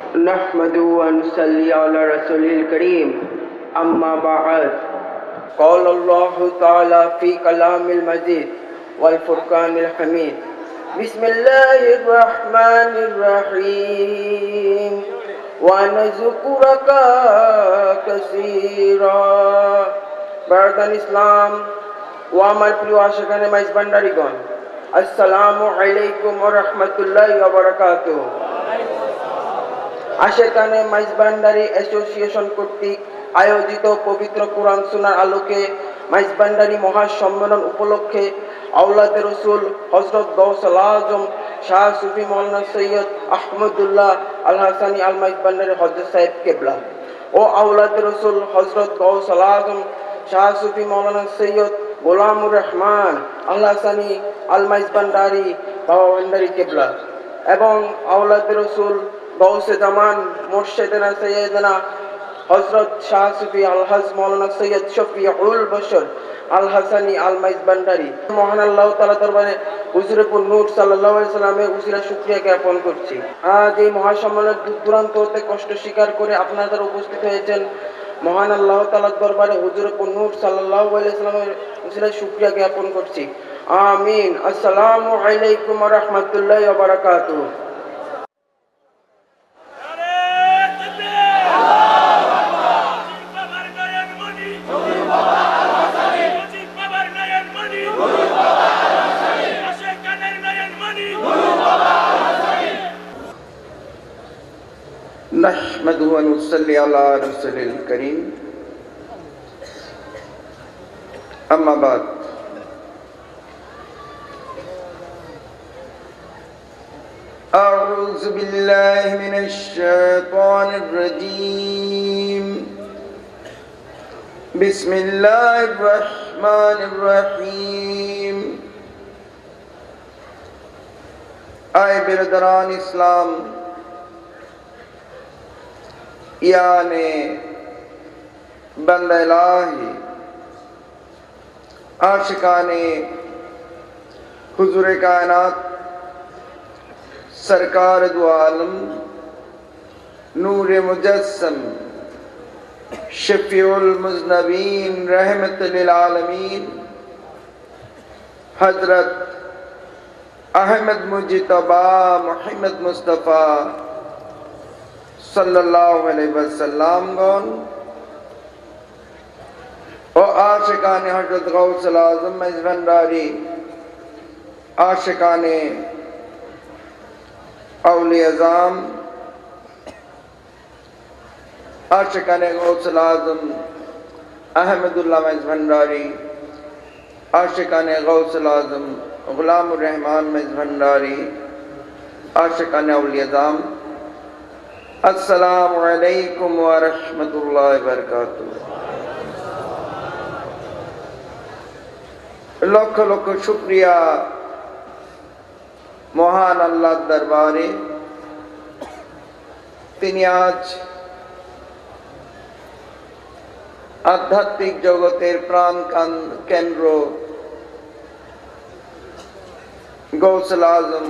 نحمد ونصلي على رسول الكريم أما بعد. قال الله تعالى في كلام المجيد والفرقان الحميد بسم الله الرحمن الرحيم ونذكرك كثيرا بردن اسلام. وعمل پلو عاشقان مجبندرگون السلام علیکم ورحمت اللہ وبرکاتہ. আশেকানে মাইজ ভান্ডারি অ্যাসোসিয়েশন কর্তৃক আয়োজিত পবিত্র কোরআন সুনার আলোকে মাইজ ভান্ডারি মহাসম্মেলন উপলক্ষে আউলাদ রসুল হজরত গৌসল আজম শাহ সুফি মৌলানা সৈয়দ আহমদুল্লাহ আল হাসানি আল মাইজ ভান্ডারি হজরত সাহেব কেবলা ও আউলাদ রসুল হজরত গৌসল আজম শাহ সুফি মৌলানা সৈয়দ গোলামুর রহমান আল হাসানি আল মাইজ ভান্ডারি বাবা ভান্ডারি কেবলা এবং আউলাদ রসুল গৌসে জামান মোর্শেদানা সৈয়দনা হজরত শাহ সুফি আলহাজ মৌলানা সৈয়দ শফি উল বশর আল হাসানি আল মাইজ ভান্ডারি মহান আল্লাহ তালা দরবারে হুজুরপুর নূর সাল্লাহ সাল্লামের উসিরা শুক্রিয়া জ্ঞাপন করছি। আজ এই মহাসম্মেলনের দূর দূরান্ত হতে কষ্ট স্বীকার করে আপনাদের উপস্থিত হয়েছেন। মহান আল্লাহ তালার দরবারে হুজুরপুর নূর সাল্লাহ সাল্লামের উসিরা শুক্রিয়া জ্ঞাপন করছি। আমিন। আসসালামু আলাইকুম রহমতুল্লাহ বারাকাতুহ। نحمده ونصلي على رسول الكريم. أما بعد. أعوذ بالله من الشيطان الرجيم. بسم الله الرحمن الرحيم. آئے برادران اسلام یعنی بند الہی، عاشقان حضور کائنات، سرکار دو عالم، نور مجسم، شفیع المزنبین رحمت للعالمین، حضرت احمد مجتبا محمد مصطفیٰ صلی اللہ علیہ وسلم گون۔ او آشکان حضرت غوث العظم مزبنداری عاشقان اولی ازام عاشقان غوث العظم احمد اللہ مزبنداری عاشقان غوث العظم غلام الرحمن مزبنداری عاشقان اولی ازام আসসালামু আলাইকুম ওয়া রাহমাতুল্লাহি ওয়া বারাকাতুহু। লক্ষ লক্ষ শুকরিয়া মহান আল্লাহর দরবারে। তিনি আজ আধ্যাত্মিক জগতের প্রাণ কেন্দ্র গৌসল আজম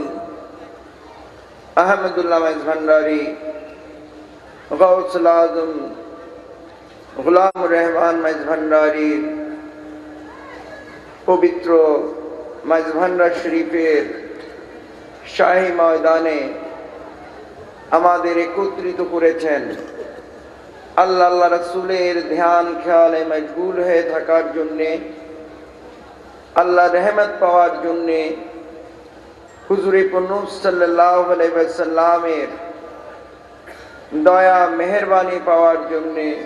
আহমদুল্লাহ ভান্ডারী গৌসল আজম গুলাম রহমান মাইজ ভান্ডারীর পবিত্র মাইজ ভান্ডার শরীফের শাহী ময়দানে আমাদের একত্রিত করেছেন আল্লাহ আল্লাহ রসুলের ধ্যান খেয়ালে মজবুল হয়ে থাকার জন্যে আল্লাহ রহমত পাওয়ার জন্যে হুজুরে পন্নু সাল্লাহ আলাইসাল্লামের দয়া, মেহরবানি পাওয়ার জন্যে।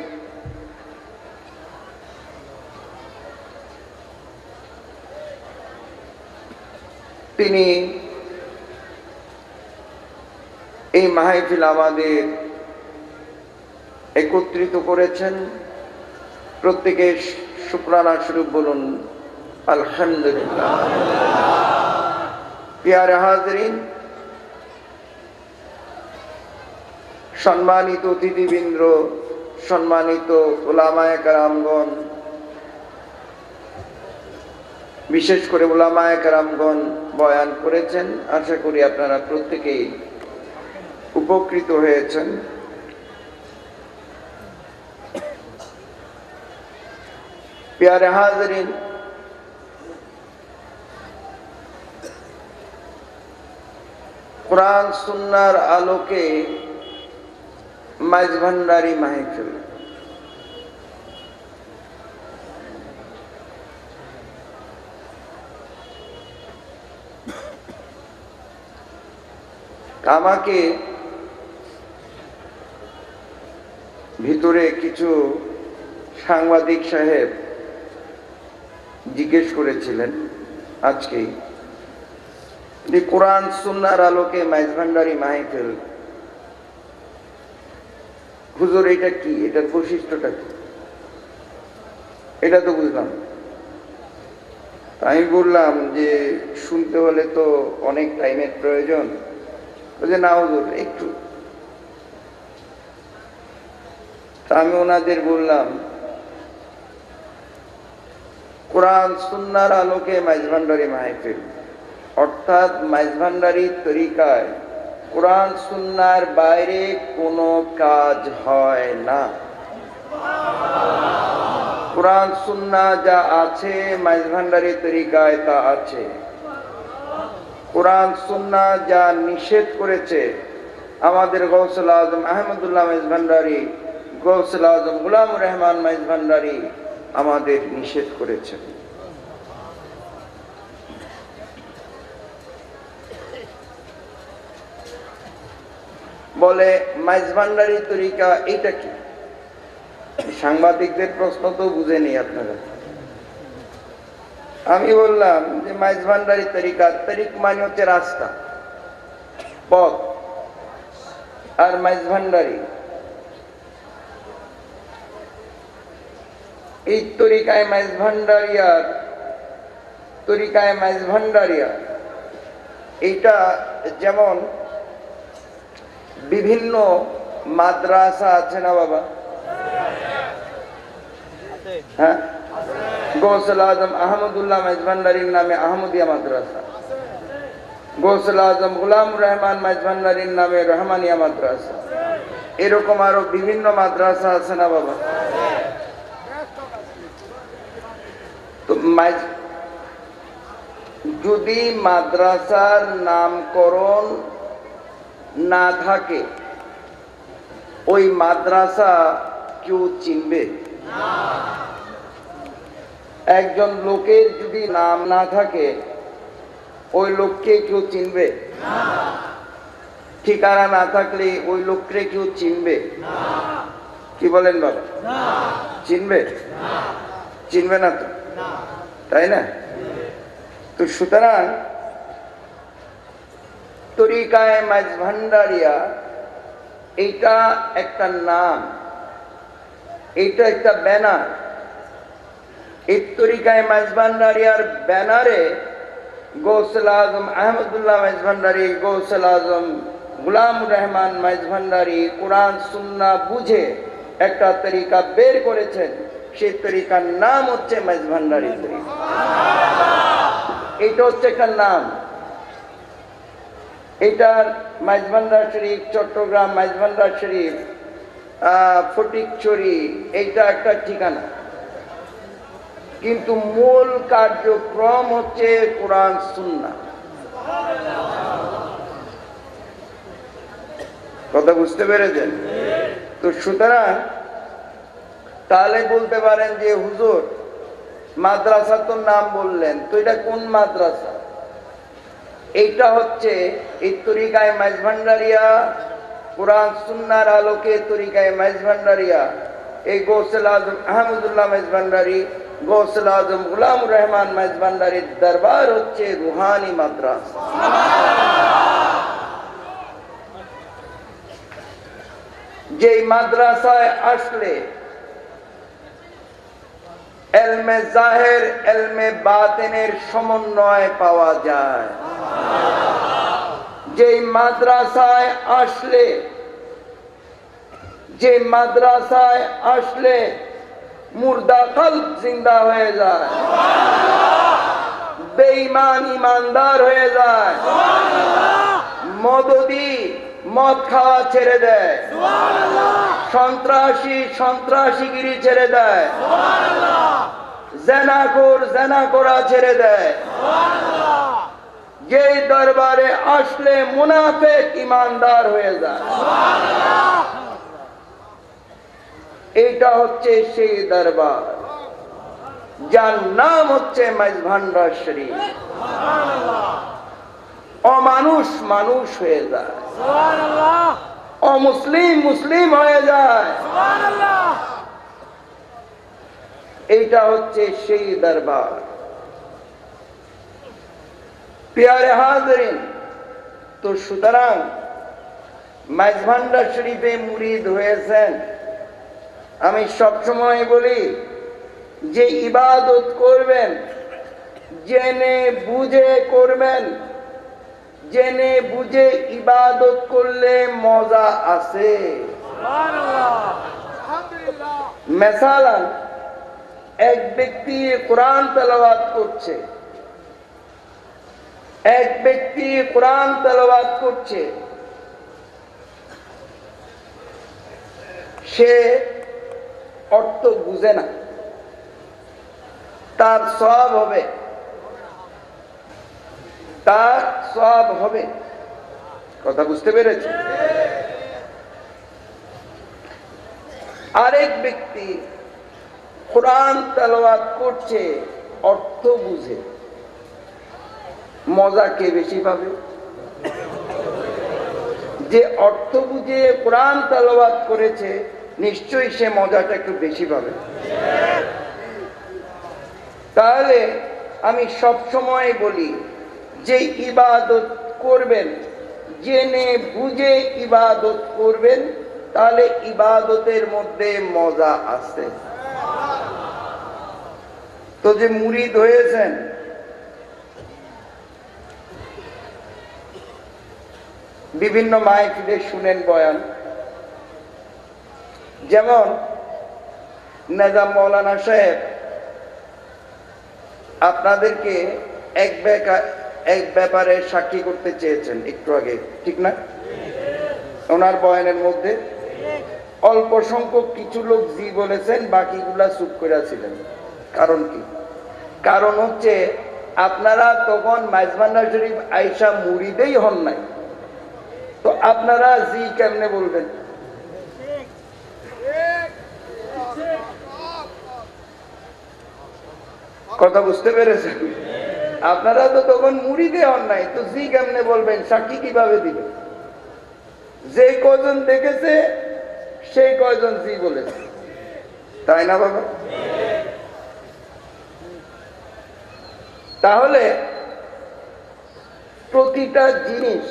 তিনি এই মাহফিল আমাদের একত্রিত করেছেন। প্রত্যেকে শুক্রানা স্বরূপ বলুন, আলহামদুলিল্লাহ। পিয়ারে হাজরিন সম্মানিত অতিথিবৃন্দ, সম্মানিত ওলামায় কারামগণ বিশেষ করে ওলামায় কারামগণ বয়ান করেছেন, আশা করি আপনারা প্রত্যেকেই উপকৃত হয়েছেন। প্যারে হাজরিন, কোরআন, সুন্নার আলোকে মাইজ ভান্ডারি মাহফিল আমাকে ভিতরে কিছু সাংবাদিক সাহেব জিজ্ঞেস করেছিলেন আজকেই কোরআন, সুন্নার আলোকে মাইজ ভান্ডারি মাহফিল হুজুর, এটা কি? এটার বৈশিষ্ট্যটা কি? এটা তো বুঝলাম। আমি বললাম যে, শুনতে হলে তো অনেক টাইমের প্রয়োজন। বলছে, না হুজুর, একটু। আমি ওনাদের বললাম, কোরআন সুন্নার আলোকে মাইজভান্ডারি মাহফিল, অর্থাৎ মাইজভান্ডারি তরিকায় কোরআন সুন্নার বাইরে কোনো কাজ হয় না। কোরআন সুন্না যা আছে, মাইজ ভান্ডারি তরিকায় তা আছে। কোরআন সুন্না যা নিষেধ করেছে, আমাদের গৌসুল আজম আহমদুল্লাহ মাইজভান্ডারি গৌসুল আজম গুলাম রহমান মাইজ ভান্ডারি আমাদের নিষেধ করেছেন। বলে মাইজভান্ডারি তরিকা এটা কি? সাংবাদিকদের প্রশ্ন তো বুঝেনি আপনারা। আমি বললাম যে মাইজ ভান্ডারি তরিকা তরিক মানে হচ্ছে রাস্তা, পথ, আর মাইজ ভান্ডারি। এই তরিকায় মাইজ ভান্ডারিয়ার তরিকায় মাইজ ভান্ডারিয়া এইটা যেমন বিভিন্ন মাদ্রাসা আছে না বাবা? হ্যাঁ? গৌসল আজম আহমদুল্লাহ মেজভান্ডারির নামে আহমদিয়া মাদ্রাসা। গৌসল আজম গুলাম রহমান মেজভান্ডারির নামে রহমানিয়া মাদ্রাসা। এরকম আরও বিভিন্ন মাদ্রাসা আছে না বাবা? তো যদি মাদ্রাসার নামকরণ না থাকে। ওই মাদ্রাসা কেউ চিনবে? একজন লোকের যদি নাম না থাকে, ওই লোককে কেউ চিনবে? ঠিকানা না থাকলে ওই লোককে কেউ চিনবে? কি বলেন বাবা? চিনবে? চিনবে না তো? তাই না? তো সুতরাং তরিকায় মাইজ ভান্ডারিয়া, এইটা একটা নাম। এইটা একটা ব্যানার। এই তরিকায় মাইজভান্ডারিয়ার ব্যানারে গৌসল আজম আহমদুল্লাহ মাইজভান্ডারি গৌসল আজম গুলাম রহমান মাইজভান্ডারি কোরআন সুন্না বুঝে একটা তরিকা বের করেছেন। সেই তরিকার নাম হচ্ছে মাইজভান্ডারি তরিকা। এটা হচ্ছে একটা নাম। এটার মাইজভান্ডার শরীফ, চট্টগ্রাম মাইজভান্ডার শরীফ ফটিকছড়ি, এইটা একটা ঠিকানা। কিন্তু মূল কার্যক্রম হচ্ছে কোরআন সুন্না কথা বুঝতে পেরেছেন? তো সুতরাং, তাহলে বলতে পারেন যে হুজুর মাদ্রাসা তো নাম বললেন, তো এটা কোন মাদ্রাসা? এইটা হচ্ছে এই তরিকায় মাইজ ভান্ডারিয়া, কোরআন, সুন্নার আলোকে তরিকায় মাইজ ভান্ডারিয়া। এই গৌসল আজম আহমদুল্লাহ মাইজ ভান্ডারি, গৌসল আজম গুলাম রহমান মাইজ ভান্ডারির দরবার হচ্ছে রুহানি মাদ্রাসা। যেই মাদ্রাসায় আসলে এলমে জাহের, এলমে বাতেনের সমন্বয় পাওয়া যায়। যেই মাদ্রাসায় আসলে যে মাদ্রাসায় আসলে মুর্দা কল্প জিন্দা হয়ে যায়। বেঈমান ইমানদার হয়ে যায়। মদদি মদ খাওয়া ছেড়ে দেয়। সন্ত্রাসী সন্ত্রাসীগিরি ছেড়ে দেয়। জেনাকোর জেনা করা ছেড়ে দেয়। যে দরবারে আসলে মুনাফেক ইমানদার হয়ে যায়। এইটা হচ্ছে সেই দরবার, যার নাম হচ্ছে মাইজভান্ডার শরীফ। অমানুষ মানুষ হয়ে যায়। অমুসলিম মুসলিম হয়ে যায়। এইটা হচ্ছে সেই দরবার। পেয়ারে হাজরিন তো সুতরাং মাইজভান্ডার শরীফে মুরিদ হয়েছেন। আমি সবসময় বলি যে ইবাদত করবেন জেনে বুঝে করবেন। জেনে বুঝে ইবাদত করলে মজা আছে। মেসালান এক ব্যক্তি কোরআন তেলাওয়াত করছে। এক ব্যক্তি কোরআন তেলাওয়াত করছে। সে অর্থ বুঝে না। তার সব হবে। তার সব হবে। কথা বুঝতে পেরেছি? আরেক ব্যক্তি কোরআন তেলাওয়াত করছে অর্থ বুঝে। মজা কে বেশি পাবে? যে অর্থ বুঝে কোরআন তেলাওয়াত করেছে, নিশ্চয়ই সে মজাটা একটু বেশি পাবে। তাহলে আমি সব সময় বলি, যে ইবাদত করবেন, জেনে বুঝে ইবাদত করবেন, তাহলে ইবাদতের মধ্যে মজা আছে। তো যে মুরিদ হয়েছেন, বিভিন্ন মাহফিলে শুনেন বয়ান। যেমন নেজাম মৌলানা সাহেব, আপনাদেরকে এক এক ব্যাপারে সাক্ষী করতে চেয়েছেন একটু আগে, ঠিক না? ওনার বয়ানের মধ্যে, অল্প সংখ্যক কিছু লোক জি বলেছেন, বাকিগুলা চুপ করে ছিলেন। কারণ কি? কারণ হচ্ছে আপনারা তখন মাইজমান্ডা শরীফ আইসা মুড়িদেই হন নাই। তো আপনারা জি কেমনে বলবেন? কথা বুঝতে পেরেছেন? আপনারা তো তখন মুড়িতে হন নাই, তো জি কেমনে বলবেন? সাক্ষী কীভাবে দিবেন? যে কজন দেখেছে, সেই কয়জন জি বলেছে। তাই না বাবা? তাহলে প্রতিটা জিনিস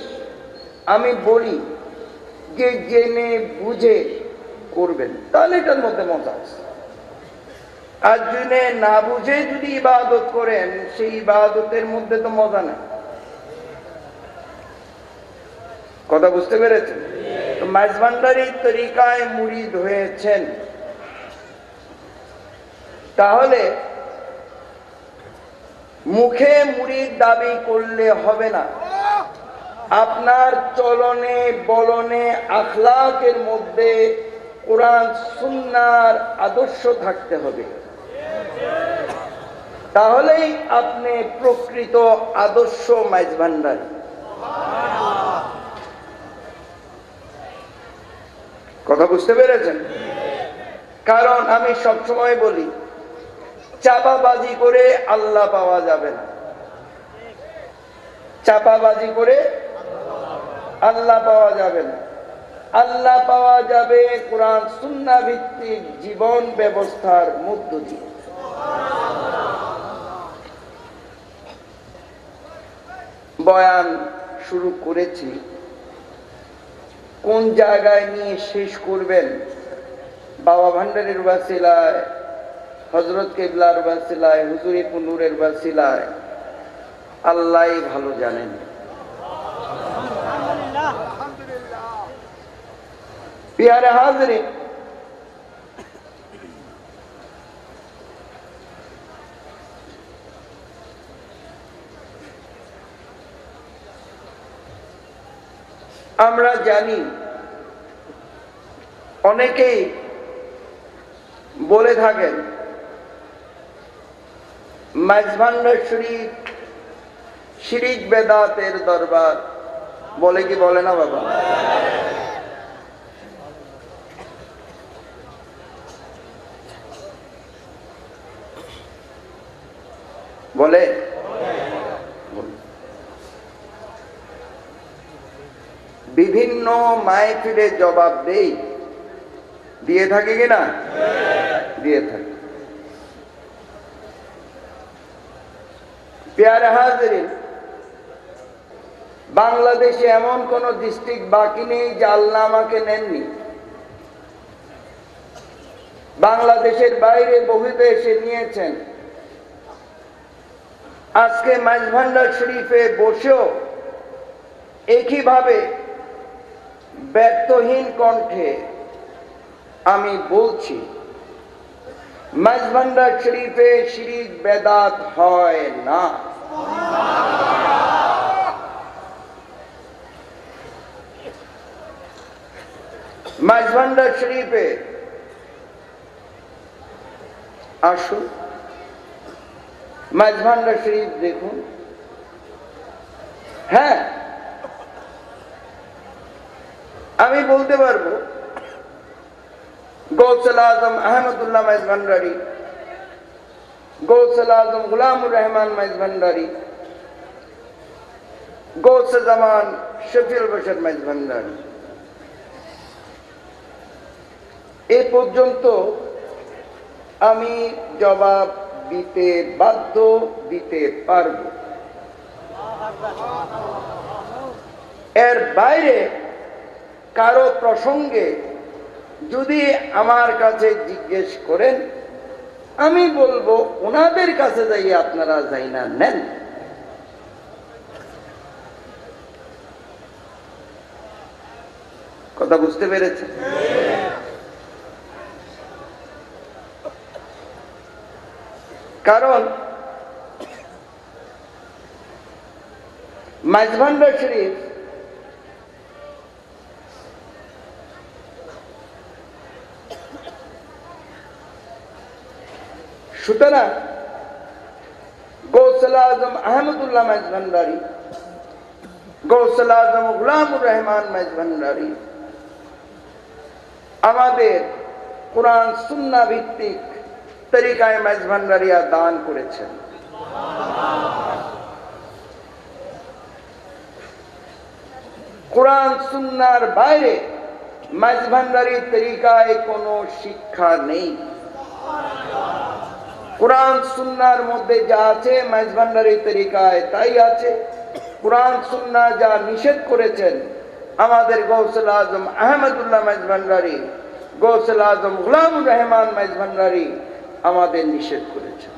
আমি বলি যে জেনে বুঝে করবেন। তাহলে এটার মধ্যে মজা আছে। আর জেনে না বুঝে যদি ইবাদত করেন, সেই ইবাদতের মধ্যে তো মজা নেই। কথা বুঝতে পেরেছেন? তো মাঝভান্ডারি তরিকায় মুরিদ হয়েছেন। তাহলে মুখে মুরিদ দাবি করলে হবে না। আপনার চলনে, বলনে, আখলাকের মধ্যে কোরআন, সুন্নার আদর্শ থাকতে হবে। তাহলেই আপনি প্রকৃত আদর্শ মাইজভান্ডারী কথা বুঝতে পেরেছেন? কারণ আমি সবসময় বলি চাপাবাজি করে আল্লাহ পাওয়া যাবে না। চাপাবাজি করে আল্লাহ পাওয়া যাবে না। আল্লাহ পাওয়া যাবে কোরআন সুন্না ভিত্তিক জীবন ব্যবস্থার মধ্য দিয়ে। বয়ান শুরু করেছি। কোন জায়গায় নিয়ে শেষ করবেন? বাবা ভান্ডারের বাসিলায় হজরত কেবলার বাসিলায়, হুজুরি পুনুরের বাসিলায়। আল্লাহ ভালো জানেন। পিয়ারে আমরা জানি, অনেকেই বলে থাকেন মাঝভান্ডার শরীফ শিরিক বেদাতের দরবার, বলে কি বলে না বাবা? বলে? বিভিন্ন মাইফিলে জবাব দেই। দিয়ে থাকে কিনা দিয়ে থাকে। পেয়ারে হাজিরিন বাংলাদেশে এমন কোন ডিস্ট্রিক্ট বাকি নেই যে আল্লাহ আমাকে নেননি। বাংলাদেশের বাইরে বহুতে এসে নিয়েছেন। আজকে মাঝভান্ডার শরীফে বসেও একইভাবে ব্যর্থহীন কণ্ঠে আমি বলছি মাঝভান্ডার শরীফে শিরিক বেদাত হয় না। মাঝভান্ডার শরীফে আসুন মাঝভান্ডার শরীফ দেখুন হ্যাঁ আমি বলতে পারব গৌসল আজম আহমদুল্লাহ মাইজ ভান্ডারি গৌসল আজম গুলামুর রহমান মাইজ ভান্ডারি গৌস জামান শফিউল বশর মাইজ এ পর্যন্ত আমি জবাব দিতে বাধ্য, দিতে পারব। এর বাইরে কারও প্রসঙ্গে যদি আমার কাছে জিজ্ঞেস করেন, আমি বলব, ওনাদের কাছে যাই আপনারা যাই না নেন। কথা বুঝতে পেরেছেন কারণ মাঝভান্ডার শরীফ সুতরাং গৌসল আজম আহমদুল্লাহ মাঝভান্ডারি গৌসল আজম গুলামুর রহমান মাঝভান্ডারি আমাদের কোরআন সুন্না ভিত্তিক তরিকায় মাঝভান্ডারিয়া দান করেছেন। কোরআন সুন্নার বাইরে মাঝভান্ডারি তরিকায় কোনো শিক্ষা নেই। কোরআন সুন্নার মধ্যে যা আছে মাঝভান্ডারি তরিকায় তাই আছে। কোরআন সুন্না যা নিষেধ করেছেন আমাদের গৌসল আজম আহমদুল্লাহ মাঝভান্ডারি গৌসল আজম গুলামুর রহমান মাঝভান্ডারি আমাদের নিষেধ করেছেন